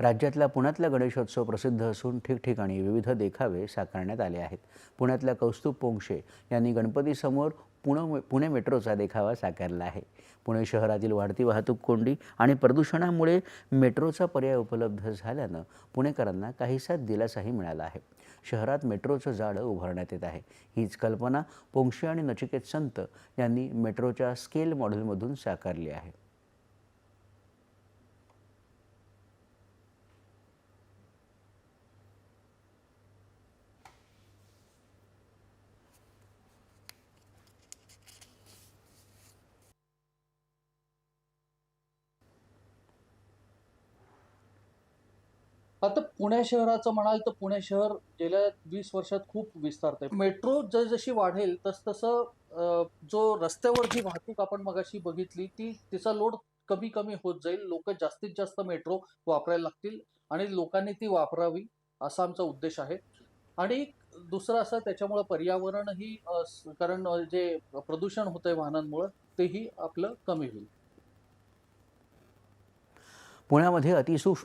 राज्यातला पुण्यातला गणेशोत्सव प्रसिद्ध असून ठिकठिकाणी विविध देखावे साकारण्यात आले आहेत. पुण्यातल्या कौस्तुभ पोंक्षे यांनी गणपतीसमोर पुणे पुणे मेट्रोचा देखावा साकारला आहे. पुणे शहरातील वाढती वाहतूक कोंडी आणि प्रदूषणामुळे मेट्रोचा पर्याय उपलब्ध झाल्यानं पुणेकरांना काहीसा दिलासाही मिळाला आहे. शहरात मेट्रोचं जाळं उभारण्यात येत आहे. हीच कल्पना पोंक्षे आणि नचिकेत संत यांनी मेट्रोच्या स्केल मॉडेलमधून साकारली आहे. आता पुणे शहराचं म्हणाल तर पुणे शहर गेल्या वीस वर्षात खूप विस्तारतंय. मेट्रो जसजशी वाढेल तस तसं जो रस्त्यावर जी वाहतूक आपण मगाशी बघितली ती तिचा लोड कमी कमी होत जाईल. लोक जास्तीत जास्त मेट्रो वापरायला लागतील आणि लोकांनी ती वापरावी असा आमचा उद्देश आहे. आणि दुसरं असं त्याच्यामुळं पर्यावरणही कारण जे प्रदूषण होतंय वाहनांमुळं तेही आपलं कमी होईल. पुण्यामध्ये अतिसूक्ष्म